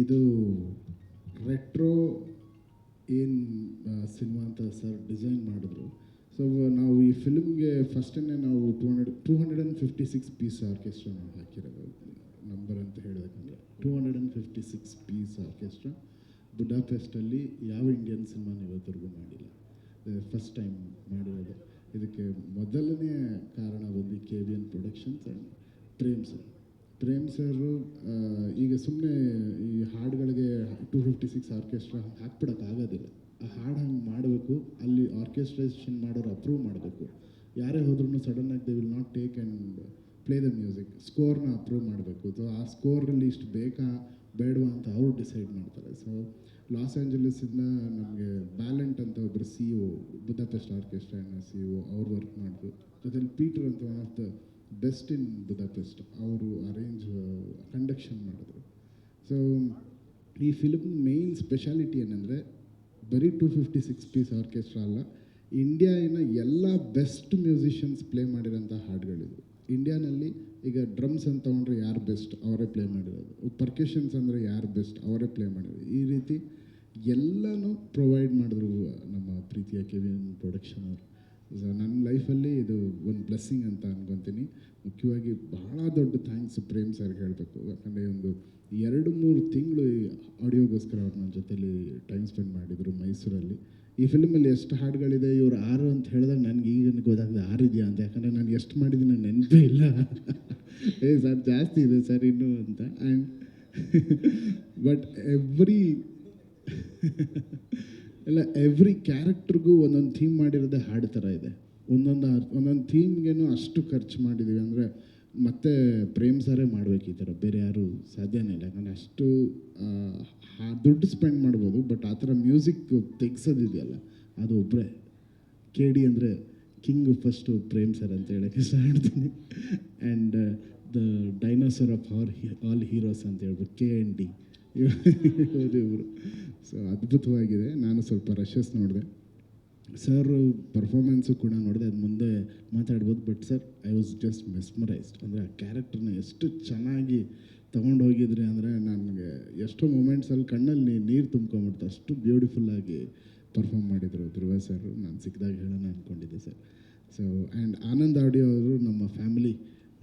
ಇದು ರೆಟ್ರೋ ಏನು ಸಿನಿಮಾ ಅಂತ ಸರ್ ಡಿಸೈನ್ ಮಾಡಿದ್ರು. ಸೊ ನಾವು ಈ ಫಿಲ್ಮ್ಗೆ ಫಸ್ಟನ್ನೇ ನಾವು two hundred two hundred and fifty six piece orchestra ನಾವು ಹಾಕಿರೋದು. ನಂಬರ್ ಅಂತ ಹೇಳಬೇಕಂದ್ರೆ two hundred and fifty six piece orchestra ಬುಡಾಪೆಸ್ಟಲ್ಲಿ ಯಾವ ಇಂಡಿಯನ್ ಸಿನಿಮಾನ ಇವತ್ತರೆಗೂ ಮಾಡಿಲ್ಲ. ಫಸ್ಟ್ ಟೈಮ್ ಮಾಡಿರೋದು. ಇದಕ್ಕೆ ಮೊದಲನೇ ಕಾರಣ ಬಂದು K V N productions and Prem sir Prem sir ಈಗ ಸುಮ್ಮನೆ ಹಾಡುಗಳಿಗೆ ಟೂ ಫಿಫ್ಟಿ ಸಿಕ್ಸ್ ಆರ್ಕೆಸ್ಟ್ರಾ ಹಾಕ್ಬಿಡೋಕ್ಕಾಗೋದಿಲ್ಲ. ಆ ಹಾಡು ಹಂಗೆ ಮಾಡಬೇಕು, ಅಲ್ಲಿ ಆರ್ಕೆಸ್ಟ್ರೇಷನ್ ಮಾಡೋರು ಅಪ್ರೂವ್ ಮಾಡಬೇಕು. ಯಾರೇ ಹೋದ್ರೂ ಸಡನ್ನಾಗಿ they will not take and play the music ಸ್ಕೋರ್ನ approve ಮಾಡಬೇಕು. ಸೊ ಆ ಸ್ಕೋರಲ್ಲಿ ಇಷ್ಟು ಬೇಕಾ, ಬೇಡವಾ ಅಂತ ಅವರು ಡಿಸೈಡ್ ಮಾಡ್ತಾರೆ. ಸೊ ಲಾಸ್ ಏಂಜಲೀಸಿಂದ ನಮಗೆ ಬ್ಯಾಲೆಂಟ್ ಅಂತ ಒಬ್ಬರು C O Budapest orchestra C O ಅವ್ರು ವರ್ಕ್ ಮಾಡಿದ್ರು ಜೊತೆಲಿ ಪೀಟರ್ ಅಂತ one of the best in Budapest ಅವರು ಅರೇಂಜ್ ಕಂಡಕ್ಷನ್ ಮಾಡಿದ್ರು. ಸೊ ಈ ಫಿಲ್ಮ್ ಮೇಯ್ನ್ ಸ್ಪೆಷಾಲಿಟಿ ಏನಂದರೆ ಬರೀ two fifty six piece orchestra ಅಲ್ಲ ಇಂಡಿಯಾನ ಎಲ್ಲ ಬೆಸ್ಟ್ ಮ್ಯೂಸಿಷಿಯನ್ಸ್ ಪ್ಲೇ ಮಾಡಿರೋಂಥ ಹಾಡುಗಳಿದು ಇಂಡಿಯಾನಲ್ಲಿ ಈಗ ಡ್ರಮ್ಸ್ ಅಂತ ತೊಗೊಂಡ್ರೆ ಯಾರು ಬೆಸ್ಟ್ ಅವರೇ ಪ್ಲೇ ಮಾಡಿರೋದು. ಪರ್ಕೆಷನ್ಸ್ ಅಂದರೆ ಯಾರು ಬೆಸ್ಟ್ ಅವರೇ ಪ್ಲೇ ಮಾಡಿರೋದು. ಈ ರೀತಿ ಎಲ್ಲನೂ ಪ್ರೊವೈಡ್ ಮಾಡಿದ್ರು ನಮ್ಮ ಪ್ರೀತಿಯ ಕೆ ವಿ ಎನ್ ಪ್ರೊಡಕ್ಷನ್ ಅವರು. ಸೊ ನನ್ನ ಲೈಫಲ್ಲಿ ಇದು ಒಂದು ಬ್ಲೆಸ್ಸಿಂಗ್ ಅಂತ ಅನ್ಕೊತೀನಿ. ಮುಖ್ಯವಾಗಿ ಭಾಳ ದೊಡ್ಡ ಥ್ಯಾಂಕ್ಸ್ ಪ್ರೇಮ್ ಸರ್ಗೆ ಹೇಳಬೇಕು. ಯಾಕಂದರೆ ಒಂದು ಎರಡು ಮೂರು ತಿಂಗಳು ಆಡಿಯೋಗೋಸ್ಕರ ಅವ್ರು ನನ್ನ ಜೊತೇಲಿ ಟೈಮ್ ಸ್ಪೆಂಡ್ ಮಾಡಿದರು ಮೈಸೂರಲ್ಲಿ. ಈ ಫಿಲ್ಮಲ್ಲಿ ಎಷ್ಟು ಹಾಡುಗಳಿದೆ, ಇವ್ರು ಆರು ಅಂತ ಹೇಳಿದಾಗ ನನಗೆ ಈಗ ಗೊತ್ತಾಗಿದೆ ಆರು ಇದೆಯಾ ಅಂತ. ಯಾಕಂದರೆ ನಾನು ಎಷ್ಟು ಮಾಡಿದ್ದೀನಿ ನೆನಪೇ ಇಲ್ಲ. ಏ ಸರ್ ಜಾಸ್ತಿ ಇದೆ ಸರ್ ಇನ್ನೂ ಅಂತ. ಆ್ಯಂಡ್ ಬಟ್ ಎವ್ರಿ ಇಲ್ಲ ಎವ್ರಿ ಕ್ಯಾರೆಕ್ಟ್ರಿಗೂ ಒಂದೊಂದು ಥೀಮ್ ಮಾಡಿರೋದೆ ಹಾಡು ಥರ ಇದೆ. ಒಂದೊಂದು ಒಂದೊಂದು ಥೀಮ್ಗೇನು ಅಷ್ಟು ಖರ್ಚು ಮಾಡಿದ್ದೀವಿ ಅಂದರೆ ಮತ್ತೆ ಪ್ರೇಮ್ ಸರೇ ಮಾಡಬೇಕು ಈ ಥರ ಬೇರೆ ಯಾರು ಸಾಧ್ಯನೇ ಇಲ್ಲ. ಯಾಕಂದರೆ ಅಷ್ಟು ದುಡ್ಡು ಸ್ಪೆಂಡ್ ಮಾಡ್ಬೋದು ಬಟ್ ಆ ಥರ ಮ್ಯೂಸಿಕ್ ತೆಗ್ಸೋದಿದೆಯಲ್ಲ, ಅದು ಒಬ್ಬರೇ ಕೆ ಡಿ ಅಂದರೆ ಕಿಂಗ್ ಫಸ್ಟು ಪ್ರೇಮ್ ಸರ್ ಅಂತ ಹೇಳೋಕ್ಕೆ ಇಷ್ಟಪಡ್ತೀನಿ and the dinosaur of our all heroes ಅಂತ ಹೇಳ್ಬೋದು ಕೆ ಆ್ಯಂಡ್ ಡಿ ಇವರು. ಸೊ ಅದ್ಭುತವಾಗಿದೆ. ನಾನು ಸ್ವಲ್ಪ ರಶಸ್ ನೋಡಿದೆ. ಸರ್ ಪರ್ಫಾರ್ಮೆನ್ಸು ಕೂಡ ನೋಡಿದೆ. ಅದು ಮುಂದೆ ಮಾತಾಡ್ಬೋದು. But sir I was just mesmerised ಅಂದರೆ ಆ ಕ್ಯಾರೆಕ್ಟರ್ನ ಎಷ್ಟು ಚೆನ್ನಾಗಿ ತೊಗೊಂಡು ಹೋಗಿದ್ರಿ ಅಂದರೆ ನನಗೆ ಎಷ್ಟೋ ಮೂಮೆಂಟ್ಸಲ್ಲಿ ಕಣ್ಣಲ್ಲಿ ನೀರು ತುಂಬ್ಕೊಂಬಿಡ್ತು ಅಷ್ಟು ಬ್ಯೂಟಿಫುಲ್ಲಾಗಿ ಪರ್ಫಾರ್ಮ್ ಮಾಡಿದರು ಧ್ರುವ ಸರ್ ನಾನು ಸಿಕ್ಕಿದಾಗ ಹೇಳೋಣ ಅಂದ್ಕೊಂಡಿದ್ದೆ sir so and Anand audio ಅವರು ನಮ್ಮ ಫ್ಯಾಮಿಲಿ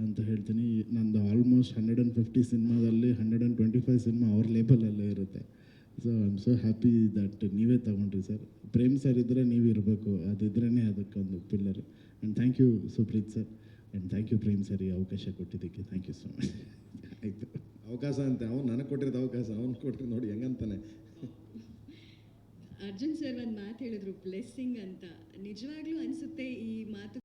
ಅಂತ ಹೇಳ್ತೀನಿ. ನಂದು ಆಲ್ಮೋಸ್ಟ್ ಹಂಡ್ರೆಡ್ ಆ್ಯಂಡ್ ಫಿಫ್ಟಿ ಸಿನಿಮಾದಲ್ಲಿ hundred and twenty five cinema ಅವ್ರ ಲೇಬಲಲ್ಲೇ ಇರುತ್ತೆ. So I am so happy that ನೀವೇ ತಗೊಂಡ್ರಿ ಸರ್. ಪ್ರೇಮ್ ಸರ್ ಇದ್ದರೆ ನೀವು ಇರಬೇಕು. ಅದಿದ್ರೇ ಅದಕ್ಕೊಂದು pillar and thank you Supreeth sir and thank you Prem sir ಈ ಅವಕಾಶ ಕೊಟ್ಟಿದ್ದಕ್ಕೆ. ಥ್ಯಾಂಕ್ ಯು ಸೊ ಮಚ್ ಆಯಿತು. ಅವಕಾಶ ಅಂತ. ಅವ್ನು ನನಗೆ ಕೊಟ್ಟಿರೋದು ಅವಕಾಶ. ಅವ್ನು ಕೊಟ್ಟರೆ ನೋಡಿ ಹೆಂಗಂತಾನೆ. ಅರ್ಜುನ್ ಸರ್ ಒಂದು ಮಾತು ಹೇಳಿದ್ರು. ಬ್ಲೆಸ್ಸಿಂಗ್ ಅಂತ. ನಿಜವಾಗ್ಲೂ ಅನಿಸುತ್ತೆ ಈ ಮಾತು